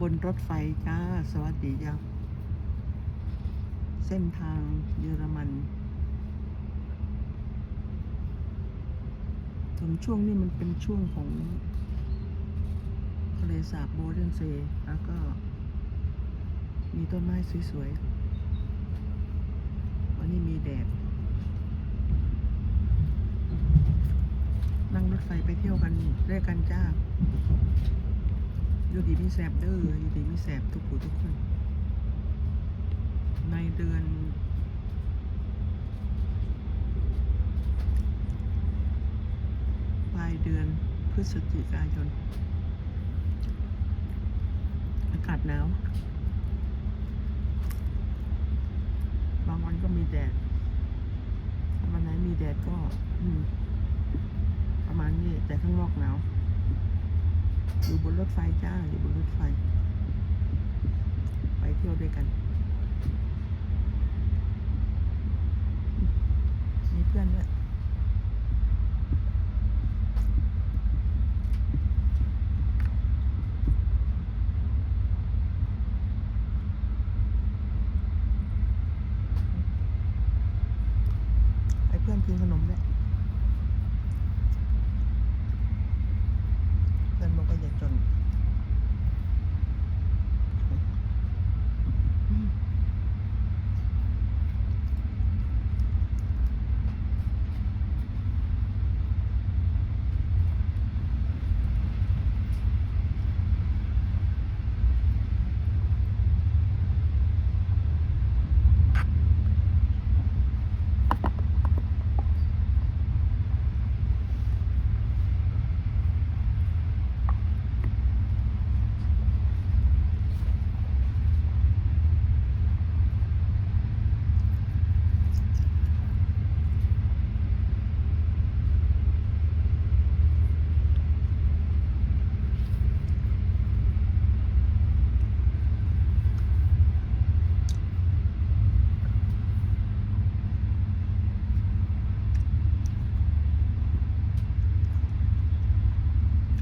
บนรถไฟจ้า สวัสดีจ้าเส้นทางเยอรมันถึงช่วงนี้มันเป็นช่วงของทะเลสาบโบเดนเซแล้วก็ มีต้นไม้สวยๆ วันนี้มีแดด นั่งรถไฟไปเที่ยวกันด้วยกันจ้า อยู่ดีมีแสบเด้ออยู่ดีมีแสบทุกผู้ทุกคน ในเดือน ปลายเดือนพฤศจิกายน อากาศหนาวบางวันก็มีแดดวันไหนมีแดดก็ประมาณนี้แต่ข้างนอกหนาว อยู่บนรถไฟจ้า อยู่บนรถไฟ ไปเที่ยวด้วยกัน มีเพื่อนด้วยให้เพื่อนกินขนมด้วย เพื่อนบอกว่าอย่าจนอืม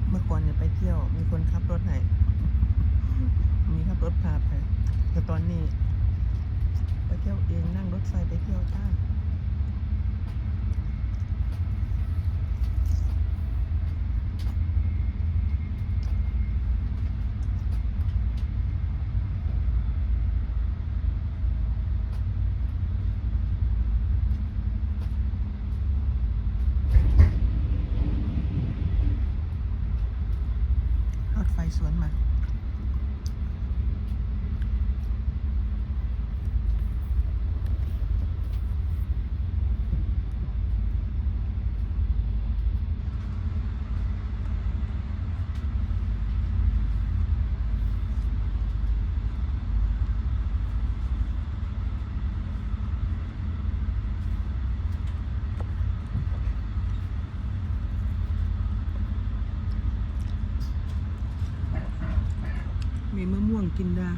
เมื่อก่อนเนี่ยไปเที่ยว มีคนขับรถให้ มีขับรถพาไป แต่ตอนนี้ ไปเที่ยวเองนั่งรถไฟไปเที่ยวจ้ารถไฟสวนมา่งกินดา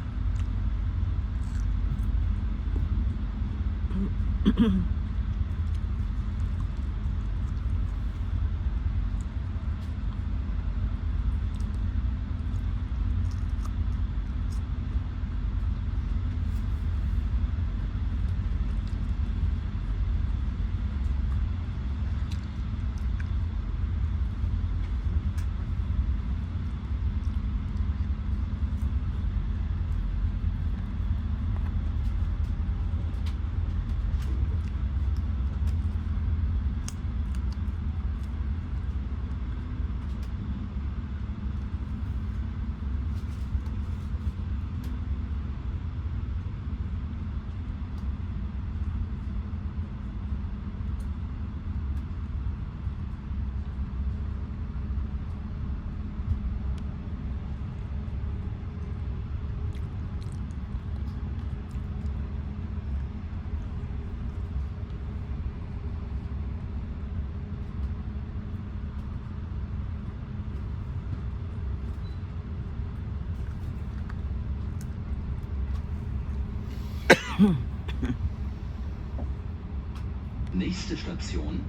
Nächste Station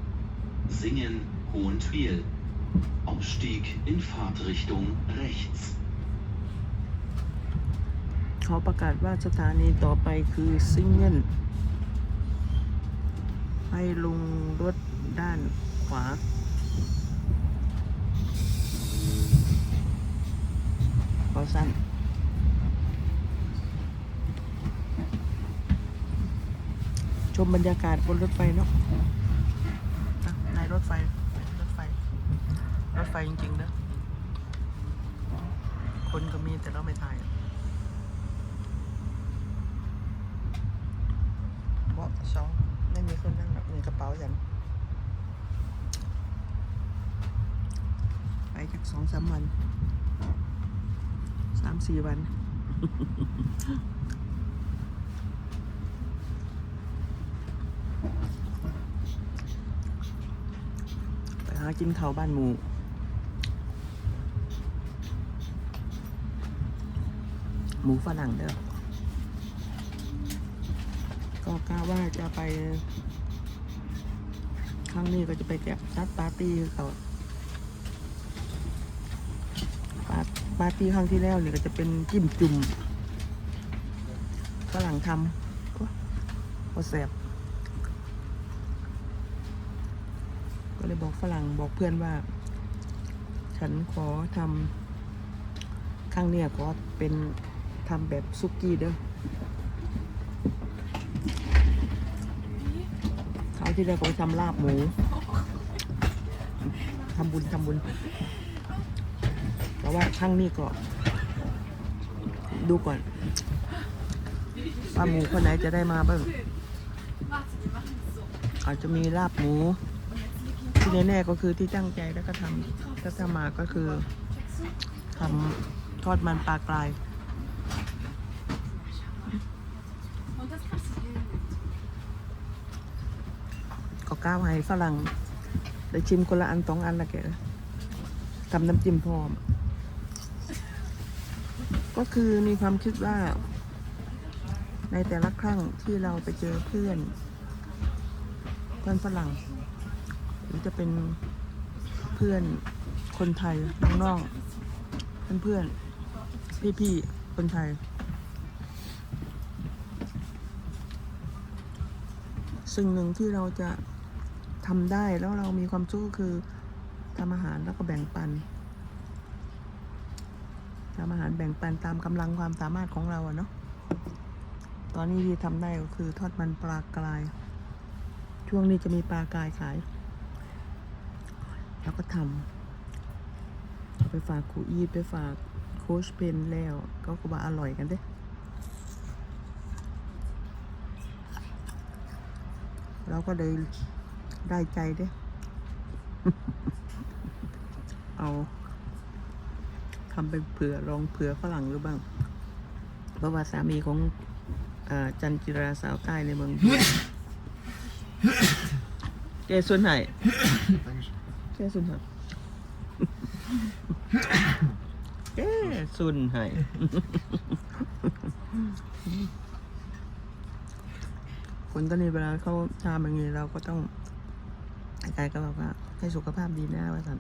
Singen Hohentwiel. Ausstieg in Fahrtrichtung rechts. เขาประกาศว่าสถานีต่อไปคือซิงเกิลให้ลงรถด้านขวา ขอสั้น ชมบรรยากาศบนรถไฟเนาะในรถไฟ รถไฟ รถไฟจริงๆนะคนก็มีแต่เราไม่ถ่ายเบาะสองไม่มีคนนั่งหรอกมีกระเป๋าฉันไปจากสองสามวัน สามสี่วัน ไปหากินข้าวบ้านหมูหมูฝรั่งเด้อก็กล้าว่าจะไป ครั้งนี้ก็จะไปแกะนัดปาร์ตี้เขาปาร์ปาร์ตี้ครั้งที่แล้วเนี่ยก็จะเป็นจิ้มจุ่มฝรั่งทำโอ้โหแสบ เลยบอกฝรั่งบอกเพื่อนว่า ฉันขอทำครั้งเนี้ยขอเป็นทำแบบซุกี้เด้อเขาที่แล้ก็ไปทำลาบหมูทำบุญทำบุญแต่ว่าครั้งนี้ก็ ดูก่อนว่าหมูคนไหนจะได้มาบ้างอาจจะมีลาบหมู ที่แน่ๆก็คือที่ตั้งใจแล้วก็ทำก็ทำมาก็คือทำทอดมันปลากรายก็ก้าวให้ฝรั่งได้ชิมคนละอันสองอันละแกทำน้ำจิ้มพร้อม ก็คือมีความคิดว่า ในแต่ละครั้งที่เราไปเจอเพื่อน เพื่อนฝรั่ง หรือจะเป็นเพื่อนคนไทยน้องๆเพื่อนๆพี่ๆคนไทย สิ่งหนึ่งที่เราจะทำได้แล้วเรามีความสุขก็คือทำอาหารแล้วก็แบ่งปันทำอาหารแบ่งปันตามกำลังความสามารถของเราอะเนาะตอนนี้ที่ทำได้ก็คือทอดมันปลากราย ช่วงนี้จะมีปลากรายขาย แล้วก็ทำเอาไปฝากครูอีทไปฝากโค้ชเพนแล้ว ก็ก็ว่าอร่อยกันเด้เราก็เลยได้ใจเด้เอาทำเป็นเผื่อลองเผื่อฝรั่งหรือบ้าง เพราะว่าสามีของอาจันจิราสาวใต้ในเมืองแกส่วนไหน แกส่วนไหนแกส่วนไหนคนก็นี่เวลาเขาทำอย่างนี้เราก็ต้องอาจารย์ก็บอกว่าให้สุขภาพดีนะว่าสัน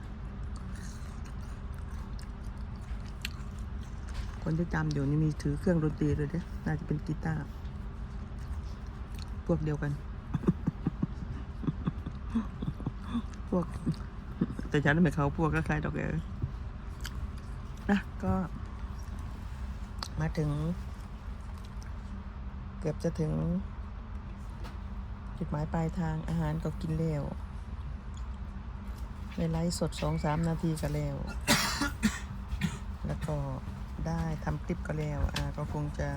คนที่จำอยู่นี่มีถือเครื่องดนตรีเลยเด้น่าจะเป็นกีตาร์พวกเดียวกัน พวก แต่ฉันไม่เขาพวกก็คลายดอกเอ๋ยนะก็ มาถึง เกือบจะถึง จุดหมายปลายทางอาหารก็กินแล้วในไลฟ์สดสองสามนาทีก็แล้วแล้วก็ได้ทำคลิปก็แล้วอ่าก็คงจะ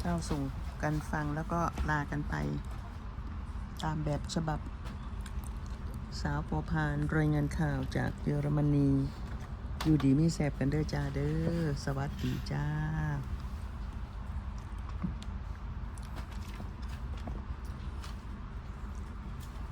เจ้าส่งกันฟังแล้วก็ลากันไป ตามแบบฉบับ สาวปอพานรายงานข่าวจากเยอรมนี อยู่ดีมีแสบกันเด้อจ้าเด้อ สวัสดีจ้า